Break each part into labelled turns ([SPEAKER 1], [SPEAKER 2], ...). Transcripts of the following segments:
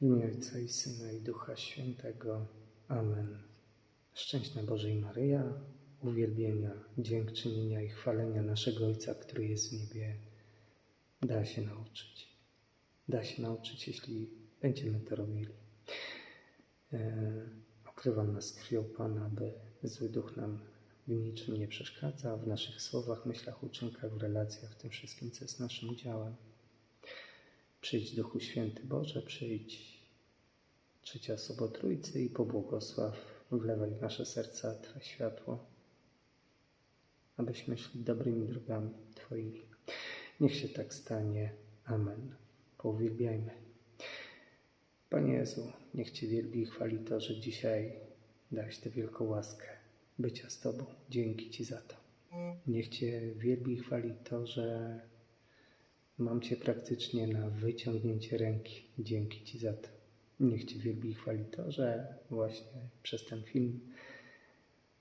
[SPEAKER 1] W imię Ojca i Syna i Ducha Świętego. Amen. Szczęśna Bożej Maryja, uwielbienia, dziękczynienia i chwalenia naszego Ojca, który jest w niebie, da się nauczyć. Da się nauczyć, jeśli będziemy to robili. E, okrywam nas krwią Pana, by zły duch nam w niczym nie przeszkadza, w naszych słowach, myślach, uczynkach, w relacjach, w tym wszystkim, co jest naszym udziałem. Przyjdź Duchu Święty Boże, przyjdź trzecia osoba Trójcy i pobłogosław, wlewaj w nasze serca Twe światło, abyśmy szli dobrymi drogami Twoimi. Niech się tak stanie. Amen. Pouwielbiajmy. Panie Jezu, niech Cię wielbi i chwali to, że dzisiaj dałeś tę wielką łaskę bycia z Tobą. Dzięki Ci za to. Niech Cię wielbi i chwali to, że mam Cię praktycznie na wyciągnięcie ręki. Dzięki Ci za to. Niech Cię wielbi i chwali to, że właśnie przez ten film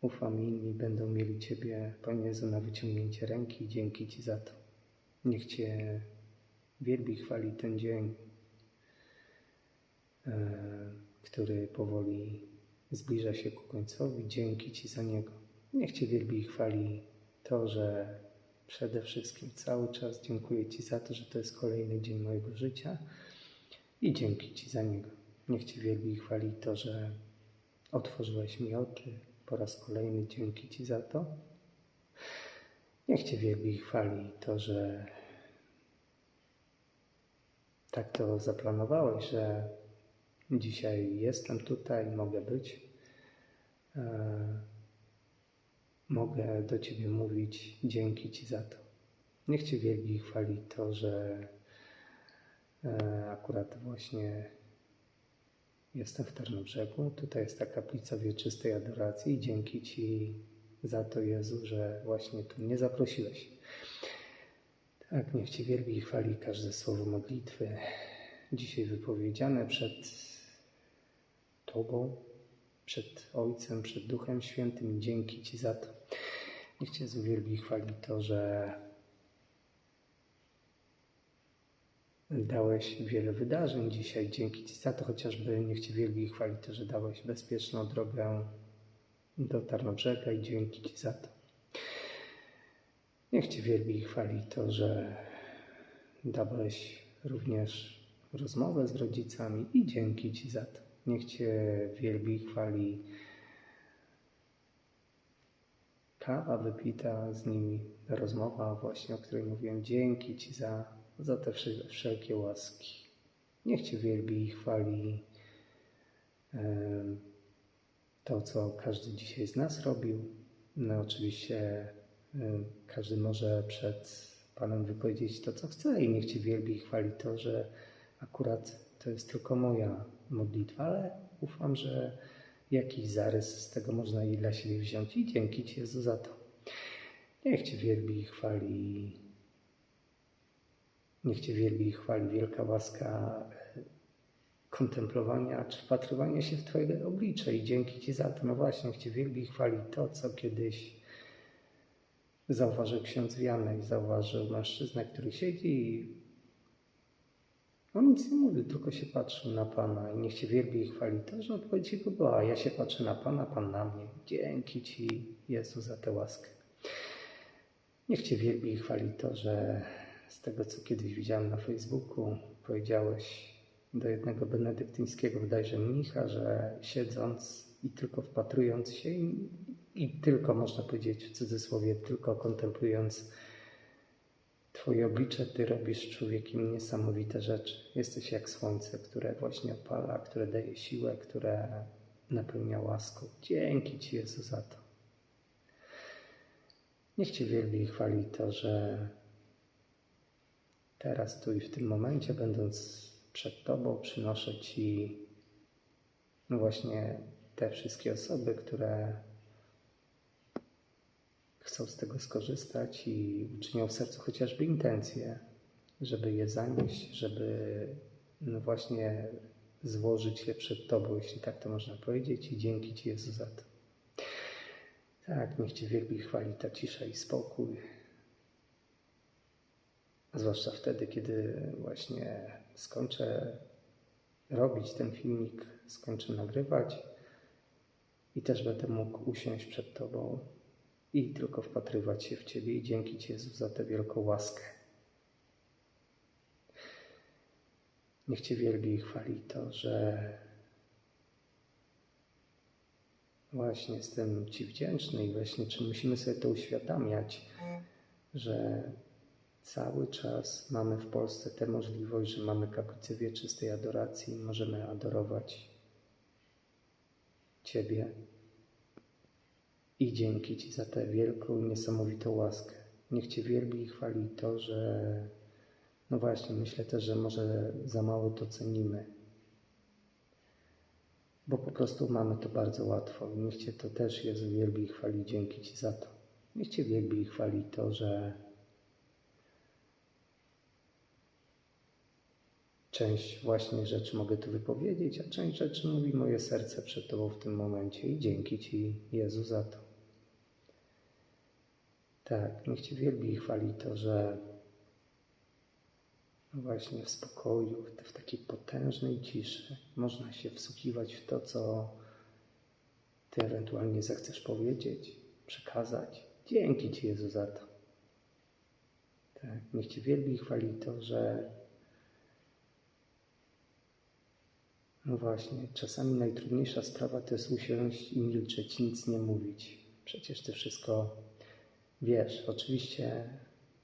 [SPEAKER 1] ufam inni będą mieli Ciebie, Panie Jezu, na wyciągnięcie ręki. Dzięki Ci za to. Niech Cię wielbi i chwali ten dzień, e, który powoli zbliża się ku końcowi. Dzięki Ci za niego. Niech Cię wielbi i chwali to, że przede wszystkim cały czas dziękuję Ci za to, że to jest kolejny dzień mojego życia i dzięki Ci za niego. Niech Cię wielbi i chwali to, że otworzyłeś mi oczy po raz kolejny. Dzięki Ci za to. Niech Cię wielbi i chwali to, że tak to zaplanowałeś, że dzisiaj jestem tutaj, mogę być. Mogę do Ciebie mówić. Dzięki Ci za to. Niech Cię wielbi chwali to, że e, akurat właśnie jestem w Tarnobrzegu. Tutaj jest ta kaplica wieczystej adoracji i dzięki Ci za to, Jezu, że właśnie tu mnie zaprosiłeś. Tak, niech Cię wielbi i chwali każde słowo modlitwy dzisiaj wypowiedziane przed Tobą, przed Ojcem, przed Duchem Świętym. Dzięki Ci za to. Niech Cię uwielbi i chwali to, że dałeś wiele wydarzeń dzisiaj. Dzięki Ci za to, chociażby niech Cię wielbi i chwali to, że dałeś bezpieczną drogę do Tarnobrzega i dzięki Ci za to. Niech Cię wielbi i chwali to, że dałeś również rozmowę z rodzicami i dzięki Ci za to. Niech Cię wielbi i chwali kawa wypita z nimi, rozmowa właśnie, o której mówiłem. Dzięki Ci za, za te wszelkie łaski. Niech Cię wielbi i chwali to, co każdy dzisiaj z nas robił. No oczywiście każdy może przed Panem wypowiedzieć to, co chce i niech Cię wielbi i chwali to, że akurat to jest tylko moja modlitwa, ale ufam, że jakiś zarys z tego można i dla siebie wziąć i dzięki Ci Jezu za to. Niech Cię wielbi i chwali. Niech Cię wielbi i chwali wielka łaska e, kontemplowania czy wpatrywania się w Twoje oblicze i dzięki Ci za to. No właśnie, niech Cię wielbi i chwali to, co kiedyś zauważył ksiądz Janek, zauważył mężczyznę, który siedzi i on nic nie mówił, tylko się patrzył na Pana i niech Cię wielbi i chwali to, że odpowiedź Jego była, ja się patrzę na Pana, Pan na mnie. Dzięki Ci, Jezu, za tę łaskę. Niech Cię wielbi i chwali to, że z tego, co kiedyś widziałem na Facebooku, powiedziałeś do jednego benedyktyńskiego, bodajże mnicha, że siedząc i tylko wpatrując się i, i tylko, można powiedzieć w cudzysłowie, tylko kontemplując Twoje oblicze Ty robisz człowiekiem niesamowite rzeczy. Jesteś jak słońce, które właśnie opala, które daje siłę, które napełnia łaską. Dzięki Ci, Jezu, za to. Niech Cię wielbi i chwali to, że teraz, tu i w tym momencie, będąc przed Tobą, przynoszę Ci właśnie te wszystkie osoby, które chcą z tego skorzystać i uczynią w sercu chociażby intencję, żeby je zanieść, żeby no właśnie złożyć je przed Tobą, jeśli tak to można powiedzieć, i dzięki Ci Jezu za to. Tak, niech Cię wielbi chwali ta cisza i spokój. Zwłaszcza wtedy, kiedy właśnie skończę robić ten filmik, skończę nagrywać i też będę mógł usiąść przed Tobą i tylko wpatrywać się w Ciebie i dzięki Ci Jezu za tę wielką łaskę. Niech Cię wielbi i chwali to, że właśnie jestem Ci wdzięczny i właśnie czy musimy sobie to uświadamiać, że cały czas mamy w Polsce tę możliwość, że mamy kaplicę wieczystej adoracji i możemy adorować Ciebie. I dzięki Ci za tę wielką i niesamowitą łaskę. Niech Cię wielbi i chwali to, że no właśnie, myślę też, że może za mało to cenimy. Bo po prostu mamy to bardzo łatwo. Niech Cię to też Jezu wielbi i chwali. Dzięki Ci za to. Niech Cię wielbi i chwali to, że część właśnie rzeczy mogę tu wypowiedzieć, a część rzeczy mówi moje serce przed Tobą w tym momencie. I dzięki Ci, Jezu, za to. Tak, niech Cię wielbi i chwali to, że właśnie w spokoju, w takiej potężnej ciszy można się wsłuchiwać w to, co Ty ewentualnie zechcesz powiedzieć, przekazać. Dzięki Ci, Jezu, za to. Tak, niech Cię wielbi i chwali to, że no właśnie, czasami najtrudniejsza sprawa to jest usiąść i milczeć, nic nie mówić. Przecież Ty wszystko wiesz. Oczywiście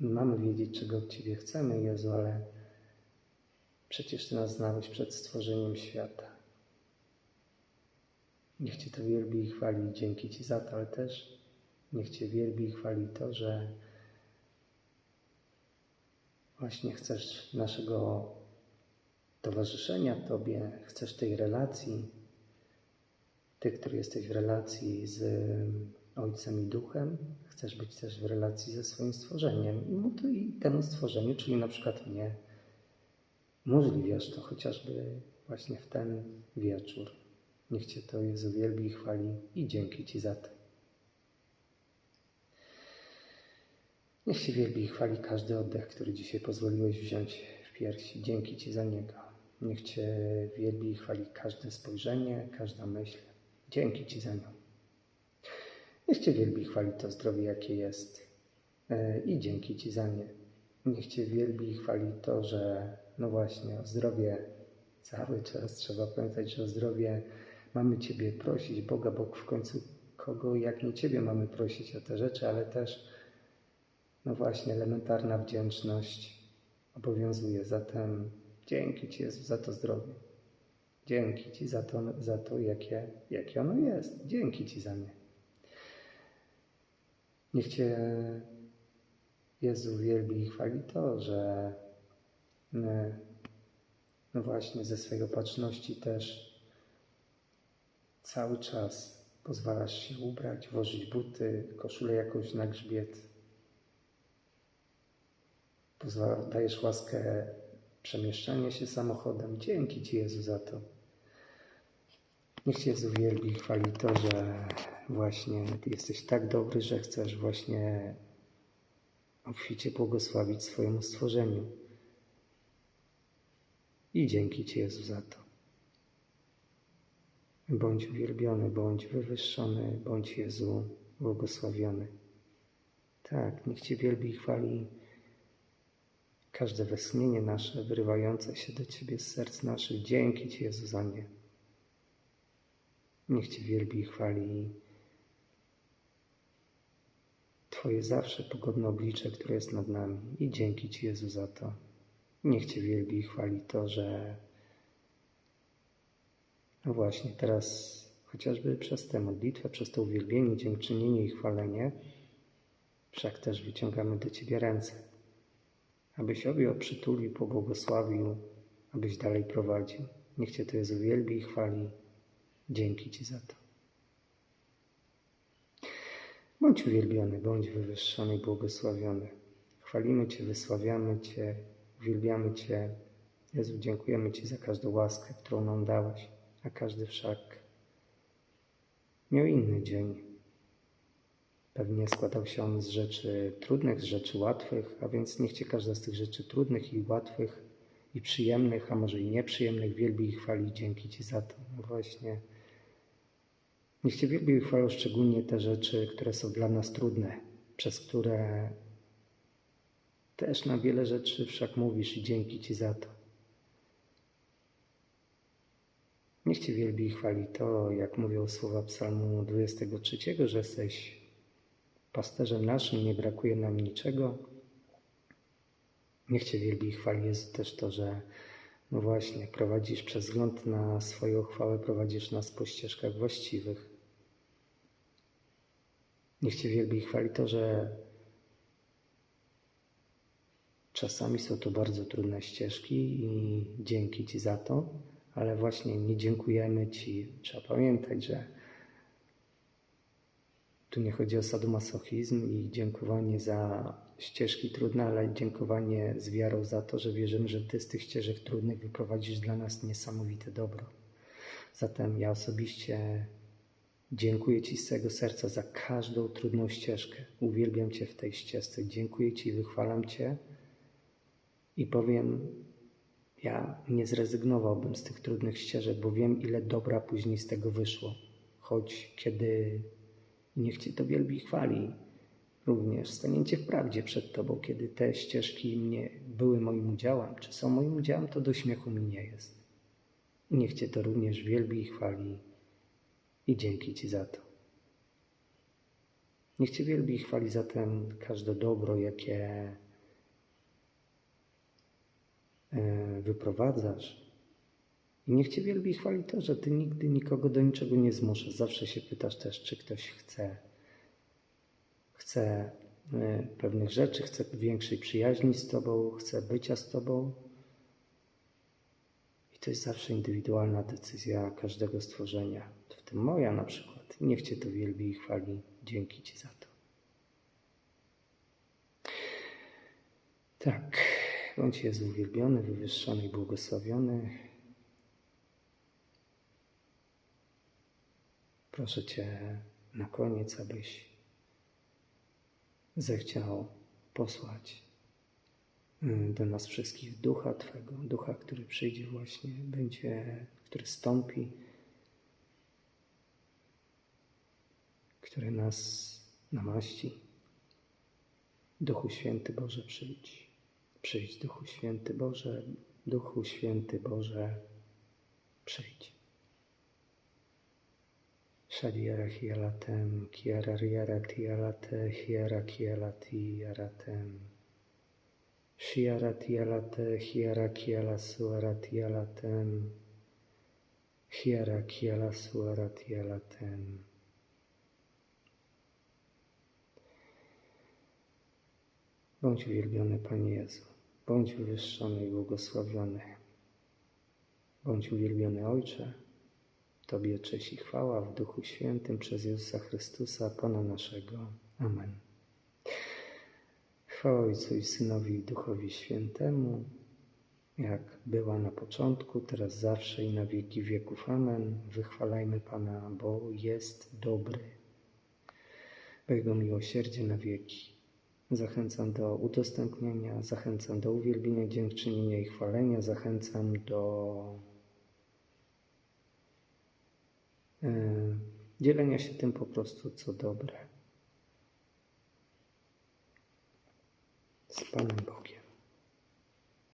[SPEAKER 1] mamy wiedzieć, czego od Ciebie chcemy, Jezu, ale przecież Ty nas znałeś przed stworzeniem świata. Niech Cię to wielbi i chwali. Dzięki Ci za to, ale też niech Cię wielbi i chwali to, że właśnie chcesz naszego towarzyszenia Tobie, chcesz tej relacji, Ty, który jesteś w relacji z Ojcem i Duchem, chcesz być też w relacji ze swoim stworzeniem. No to i temu stworzeniu, czyli na przykład mnie, umożliwiasz to chociażby właśnie w ten wieczór. Niech Cię to Jezu wielbi i chwali i dzięki Ci za to. Niech się wielbi i chwali każdy oddech, który dzisiaj pozwoliłeś wziąć w piersi. Dzięki Ci za niego. Niech Cię wielbi i chwali każde spojrzenie, każda myśl. Dzięki Ci za nią. Niech Cię wielbi chwali to zdrowie, jakie jest e, i dzięki Ci za nie. Niech Cię wielbi chwali to, że no właśnie o zdrowie cały czas trzeba pamiętać, że o zdrowie mamy Ciebie prosić, Boga, bo w końcu kogo jak nie Ciebie mamy prosić o te rzeczy, ale też no właśnie elementarna wdzięczność obowiązuje. Zatem dzięki Ci Jezu za to zdrowie. Dzięki Ci za to, za to jakie, jakie ono jest. Dzięki Ci za nie. Niech Cię Jezu wielbi i chwali to, że no właśnie ze swojej opatrzności też cały czas pozwalasz się ubrać, włożyć buty, koszulę jakąś na grzbiet. Pozwala, dajesz łaskę przemieszczania się samochodem. Dzięki Ci Jezu za to. Niech Cię Jezu wielbi i chwali to, że właśnie Ty jesteś tak dobry, że chcesz właśnie obficie błogosławić swojemu stworzeniu. I dzięki Ci Jezu za to. Bądź uwielbiony, bądź wywyższony, bądź Jezu błogosławiony. Tak, niech Cię wielbi i chwali każde westchnienie nasze wyrywające się do Ciebie z serc naszych. Dzięki Ci Jezu za nie. Niech Cię wielbi i chwali Twoje zawsze pogodne oblicze, które jest nad nami. I dzięki Ci Jezu za to. Niech Cię wielbi i chwali to, że no właśnie teraz chociażby przez tę modlitwę, przez to uwielbienie, dziękczynienie i chwalenie, wszak też wyciągamy do Ciebie ręce, abyś obie przytulił, pobłogosławił, abyś dalej prowadził. Niech Cię to Jezu wielbi i chwali. Dzięki Ci za to. Bądź uwielbiony, bądź wywyższony i błogosławiony. Chwalimy Cię, wysławiamy Cię, uwielbiamy Cię. Jezu, dziękujemy Ci za każdą łaskę, którą nam dałeś, a każdy wszak miał inny dzień. Pewnie składał się on z rzeczy trudnych, z rzeczy łatwych, a więc niech Cię każda z tych rzeczy trudnych i łatwych i przyjemnych, a może i nieprzyjemnych, wielbi i chwali. Dzięki Ci za to. No właśnie. Niech Cię wielbi i chwalą szczególnie te rzeczy, które są dla nas trudne, przez które też na wiele rzeczy wszak mówisz i dzięki Ci za to. Niech Cię wielbi i chwali to, jak mówią słowa psalmu 23, że jesteś pasterzem naszym, nie brakuje nam niczego. Niech Cię wielbi i chwali Jezu też to, że no właśnie, prowadzisz przez wzgląd na swoją chwałę, prowadzisz nas po ścieżkach właściwych. Niech Cię wielbi i chwali to, że czasami są to bardzo trudne ścieżki i dzięki Ci za to, ale właśnie nie dziękujemy Ci. Trzeba pamiętać, że tu nie chodzi o sadomasochizm i dziękowanie za ścieżki trudne, ale dziękowanie z wiarą za to, że wierzymy, że Ty z tych ścieżek trudnych wyprowadzisz dla nas niesamowite dobro. Zatem ja osobiście dziękuję Ci z całego serca za każdą trudną ścieżkę. Uwielbiam Cię w tej ścieżce. Dziękuję Ci wychwalam Cię. I powiem, ja nie zrezygnowałbym z tych trudnych ścieżek, bo wiem, ile dobra później z tego wyszło. Choć kiedy niech Cię to wielbi chwali, również stanięcie w prawdzie przed Tobą, kiedy te ścieżki mnie były moim udziałem, czy są moim udziałem, to do śmiechu mi nie jest. Niech Cię to również wielbi i chwali i dzięki Ci za to. Niech Cię wielbi i chwali zatem każde dobro, jakie e, wyprowadzasz. I niech Cię wielbi i chwali to, że Ty nigdy nikogo do niczego nie zmuszasz. Zawsze się pytasz też, czy ktoś chce chce e, pewnych rzeczy, chce większej przyjaźni z Tobą, chce bycia z Tobą. I to jest zawsze indywidualna decyzja każdego stworzenia, tym moja na przykład. Niech Cię to wielbi i chwali. Dzięki Ci za to. Tak, bądź jest uwielbiony, wywyższony i błogosławiony. Proszę Cię na koniec, abyś zechciał posłać y, do nas wszystkich ducha Twego, ducha, który przyjdzie właśnie, będzie, który stąpi, który nas namaści. Duchu Święty Boże, przyjdź. Przyjdź, Duchu Święty Boże, Duchu Święty Boże, przyjdź. Shadiara hialatem, kiara riara tialate, hiara kialati yaratem. Shiara tialate, hiara kiala suara tialatem. Hiara kiala suara tialatem. Bądź uwielbiony, Panie Jezu. Bądź wywyższony i błogosławiony. Bądź uwielbiony, Ojcze. Tobie cześć i chwała w Duchu Świętym przez Jezusa Chrystusa, Pana naszego. Amen. Chwała Ojcu i Synowi i Duchowi Świętemu, jak była na początku, teraz zawsze i na wieki wieków. Amen. Wychwalajmy Pana, bo jest dobry. Bo Jego miłosierdzie na wieki. Zachęcam do udostępniania, zachęcam do uwielbienia, dziękczynienia i chwalenia, zachęcam do e, dzielenia się tym po prostu, co dobre. Z Panem Bogiem.